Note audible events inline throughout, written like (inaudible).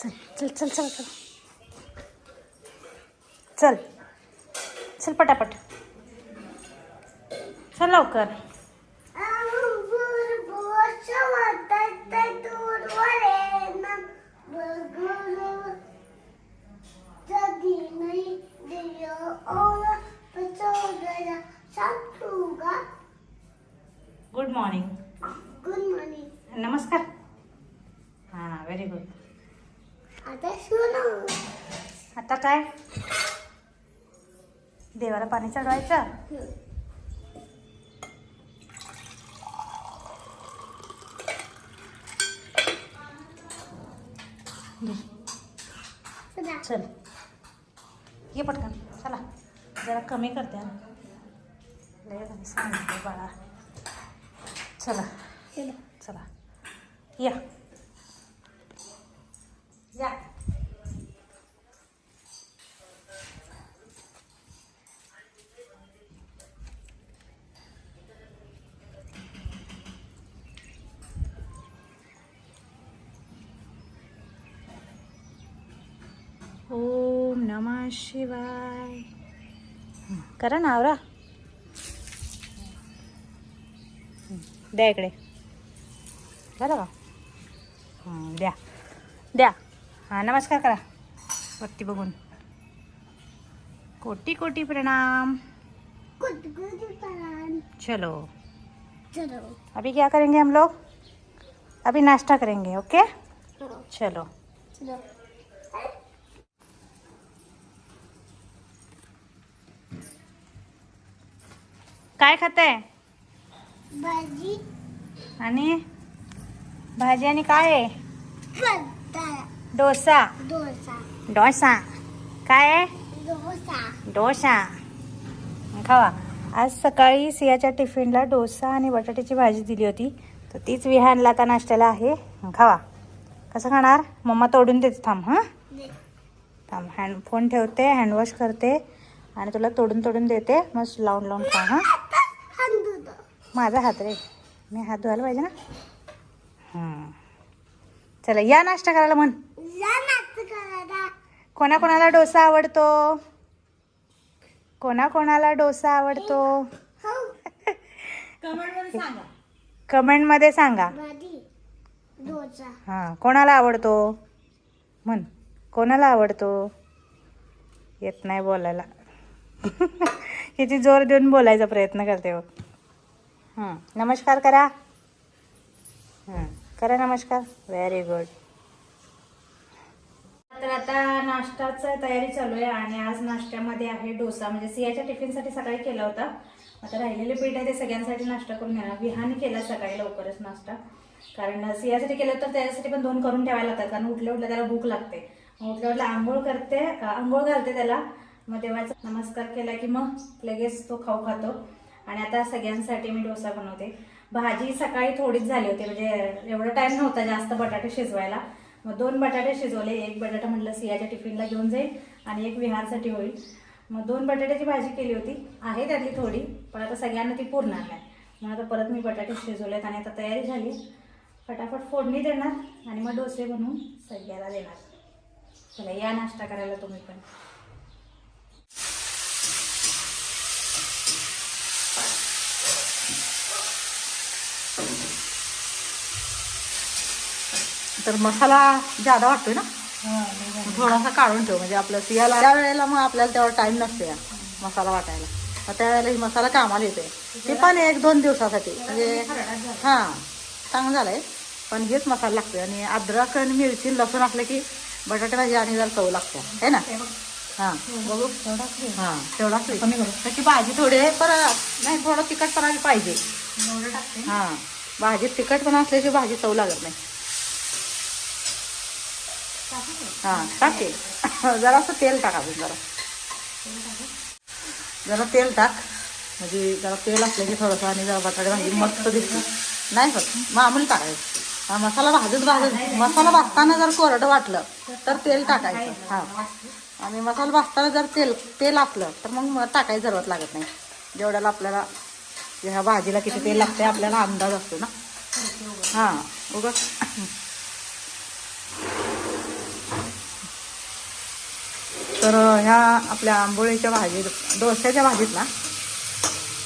चल चल चल चल चल. चल. चल पटापट. चल लवकर गुड मॉर्निंग गुड मॉर्निंग नमस्कार हां व्हेरी गुड आता सुनो. आता काय? देवाला पाणी चढवायचं? चला. चल. ये पटकन. चला. जरा कमी करते हा. लय झालं सांगितलं बाळा. चला. चला. चला. या. या. नमः शिवाय। करा ना आवरा। द्या इकडे. झालं का हं, द्या. द्या. हाँ नमस्कार करा. वरती बघून. कोटी कोटी प्रणाम. गुड गुड परान चलो. चलो. अभी क्या करेंगे हम लोग? अभी नाश्ता करेंगे ओके? चलो. चलो. काय खाताय? भाजी. आणि? भाजी आणि काय? आहे डोसा. डोसा. डोसा. काय? आहे डोसा. डोसा. खावा. आज सकाळी सियाच्या टिफिनला डोसा आणि बटाट्याची भाजी दिली होती. तर तीच विहानला आता नाश्त्याला आहे. खावा. कसं खाणार? मम्मा तोडून देते. थांब हां? थांब हँड फोन ठेवते हँडवॉश करते. आणि तुला तोडून तोडून देते. मस्त लावून लावून खा हां? माझा हात रे. मी हात धुवायला पाहिजे ना? हं. चला या नाश्ता करायला म्हण. करायला. कोणाकोणाला डोसा आवडतो? कोणाकोणाला डोसा आवडतो? हो. कमेंटमध्ये सांगा. हां कोणाला आवडतो? म्हण. कोणाला आवडतो? येत नाही बोलायला. (laughs) किती जोर देऊन बोलायचा प्रयत्न करते हं, नमस्कार करा. करा नमस्कार. व्हेरी गुड तर आता नाश्ताचा तयारी चालू आहे आणि आज नाश्त्यामध्ये आहे डोसा. म्हणजे सियाच्या टिफिनसाठी सकाळी केला होता. आता राहिलेले पीठ आहे ते सगळ्यांसाठी नाश्ता करून घेणार. विहान केला सकाळी लवकरच नाश्ता. कारण सियासाठी केलं तर त्याच्यासाठी पण दोन करून ठेवायला लागतात. कारण उठल्या उठल्या त्याला भूक लागते. मग उठल्या उठल्या आंघोळ करते आंघोळ घालते त्याला. मग देवाचा नमस्कार केला की मग लगेच तो खाऊ खातो. आणि आता सगळ्यांसाठी मी डोसा बनवते. भाजी सकाळी थोडीच झाली होती म्हणजे एवढा टाइम नव्हता जास्त बटाटे शिजवायला. मग दोन बटाटे शिजवले एक बटाटा म्हटलं सियाच्या टिफिनला घेऊन जाईल आणि एक विहारसाठी होईल. मग दोन बटाट्याची भाजी केली होती आहे त्यातली थोडी पण आता सगळ्यांना ती पुरणार नाही. मग आता परत मी बटाटे शिजवलेत आणि आता तयारी झाली. फटाफट फोडणी देणार आणि मग डोसे बनवून सगळ्याला देणार. चला या नाश्ता करायला तुम्ही पण. तर मसाला जादा वाटतोय ना? थोडासा काढून ठेव म्हणजे आपलं सियाला त्या वेळेला मग आपल्याला तेवढा टाइम नसते मसाला वाटायला. मग त्यावेळेला ही मसाला कामाला येते ते पण एक दोन दिवसासाठी म्हणजे हां चांगलं झालंय. पण हेच मसाला लागतोय आणि अद्रक आणि मिरची लसूण असलं की बटाटे भाजी आणि जरा चव लागते. है ना? हां बघू. हां. तेवढा कमी करू त्याची भाजी थोडी आहे पण नाही थोडं तिखटपणा पाहिजे. हां. भाजीत तिखटपणा असल्याची भाजी चव लागत नाही. हां टाके (laughs) जरासं तेल टाक जरा. जरा तेल टाक. म्हणजे जरा तेल असलं की थोडंसं आणि जरा बटाटे भाजी मस्त दिसते. नाही होत. मामूल टाकायचं. हा, मसाला भाजत भाजत मसाला भाजताना जर कोरडं वाटलं तर तेल टाकायचं. हां. आणि मसाला भाजताना जर तेल तेल असलं तर मग टाकायची जरूरत लागत नाही. जेवढ्याला आपल्याला ह्या भाजीला किती तेल लागते आपल्याला अंदाज असतो ना. हां उगा तर ह्या आपल्या आंबोळीच्या भाजीत डोस्याच्या भाजीत ना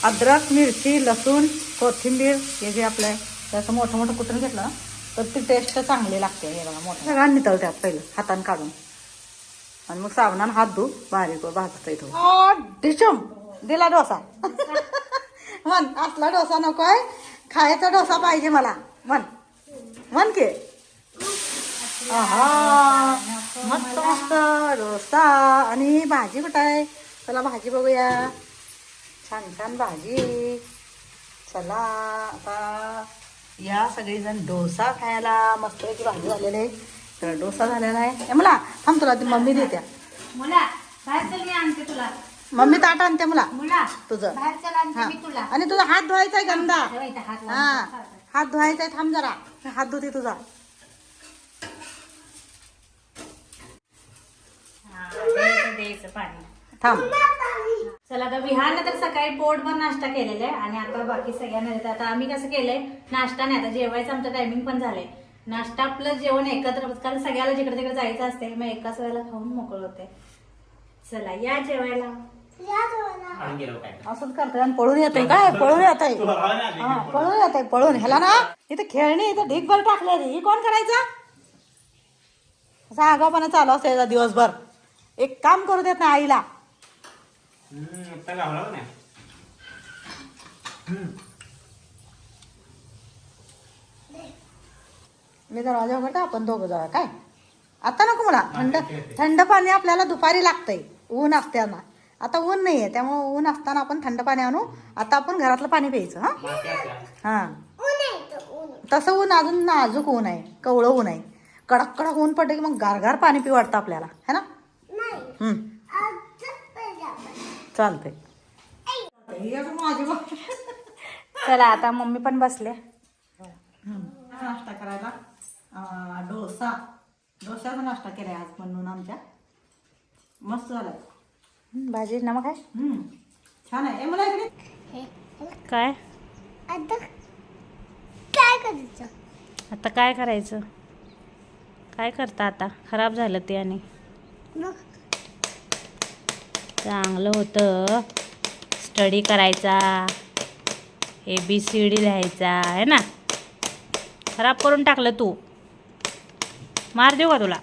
अद्रक मिरची लसूण कोथिंबीर हे जे आपलं आहे ते असं मोठं मोठं कुठून घेतलं तर ती टेस्ट चांगली लागते हे बघा मोठं सगळ्यांनी नितळत्यात पहिलं हातानं काढून. आणि मग साबणानं हात धू बारीक भाजता येतो डिचम दिला डोसा. म्हण असला डोसा नकोय खायचा डोसा पाहिजे मला. म्हण. म्हण की. आहा मस्त मस्त डोसा आणि भाजी कुठं आहे? चला भाजी बघूया. छान छान भाजी. चला आता या सगळीजण डोसा खायला. मस्त भाजी झालेली आहे. तर डोसा झालेला आहे. मला थांब तुला ती मम्मी देत्या मुला बाहेर चल मी आणते तुला. मम्मी ताट आणते मला. तुझं. आणि तुझा हात धुवायचा आहे गंदा. हा. हात धुवायचा आहे थांब जरा. हात धुते तुझा हा, द्यायचं पाणी. थांब. चला आता विहान तर सकाळी पोटभर नाश्ता केलेला आहे आणि आता बाकी सगळ्यांना आता आम्ही कसं केलंय नाश्ता नाही आता जेवायचं आमचं टायमिंग पण झालंय. नाश्ता आपलं जेवण एकत्र कारण सगळ्याला जिकडे तिकडे जायचं असते मग एकाच वेळेला खाऊन मोकळ होते चला या जेवायला. असंच करतोय आणि पळून येतोय काय? पळून येत आहे हा पळून येत आहे पळून ह्याला ना इथं खेळणी इथं ढीकभर टाकले ही कोण करायचं? असा आगावपणा चालू असतो याचा दिवसभर. एक काम करू देत नाही आईला. मी दरवाजा उघडता आपण दोघं जाऊया काय? आता नको मला थंड थंड पाणी आपल्याला दुपारी लागतंय ऊन असताना. आता ऊन नाहीये त्यामुळे ऊन असताना आपण थंड पाणी आणू. आता आपण घरातलं पाणी प्यायचं हा? हा. तसं ऊन अजून नाजूक ऊन आहे कवळं ऊन आहे. कडक कडक ऊन पडलं की मग गारगार पाणी पिऊ वाटतं आपल्याला है ना नाही हम्म आजच पाहिजे आपण. चालतंय. चला आता मम्मी पण बसले. नाश्ता करायला. अं, डोसा. डोस्याचा नाश्ता केलाय आज म्हणून आमच्या. मस्त झालाय भाजी नमक आहे हम्म. छान आहे. ए, मला इकडे. काय? आता काय करायचं? आता काय करायचं? काय करता आता? खराब झालं ते आणि. मग? चांगलं होतं. स्टडी करायचा. ए बी सी डी लिहायचा आहे ना? खराब करून टाकलं तू. मार देऊ का तुला?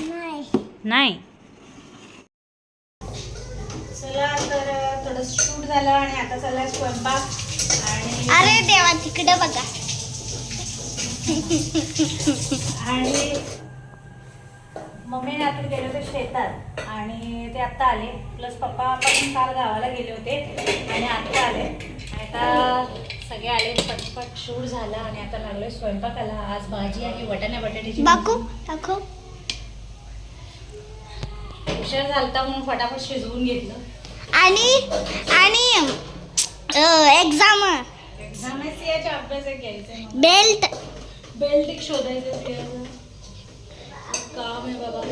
नाही. नाही? चला तर थोडं शूट झालं आणि आता चाललाय स्वयंपाक. आणि अरे देवा तिकडे बघा. आणि मम्मीने आता गेले होते शेतात आणि ते आत्ता आले. प्लस पप्पा पण काल गावाला गेले होते आणि आत्ता आले. आणि आता सगळे आले पटपट शूट झाला आणि आता लागलोय स्वयंपाकाला. आज भाजी आहे वटाण्या बटाट्याची उशीर झालता म्हणून फटाफट शिजवून घेतलं. आणि आणि एक्झाम एक्झाम आहे सियाचा अभ्यास घ्यायचा बेल्ट बेल्ट शोधायचं काम आहे बाबा.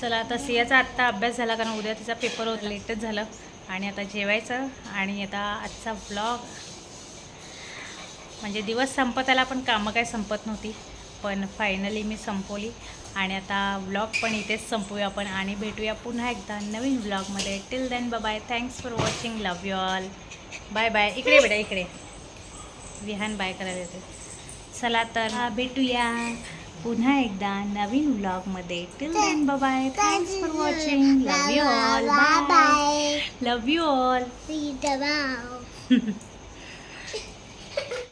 चला आता सियाचा आत्ता अभ्यास झाला कारण उद्या तिचा पेपर होत लेटच झालं. आणि आता जेवायचं आणि आता आजचा ब्लॉग म्हणजे दिवस संपत आला पण कामं काय संपत नव्हती पण फायनली मी संपवली. आणि आता व्लॉग पण इथेच संपूया आपण आणि भेटूया पुन्हा एकदा नवीन व्लॉगमध्ये till then bye thanks for watching love you all bye bye इकडे बेटा इकडे. विहान बाय करायला येते चला तर हा, भेटूया. पुन्हा एकदा नवीन व्लॉगमध्ये till then bye thanks for watching love you all bye bye love you all bye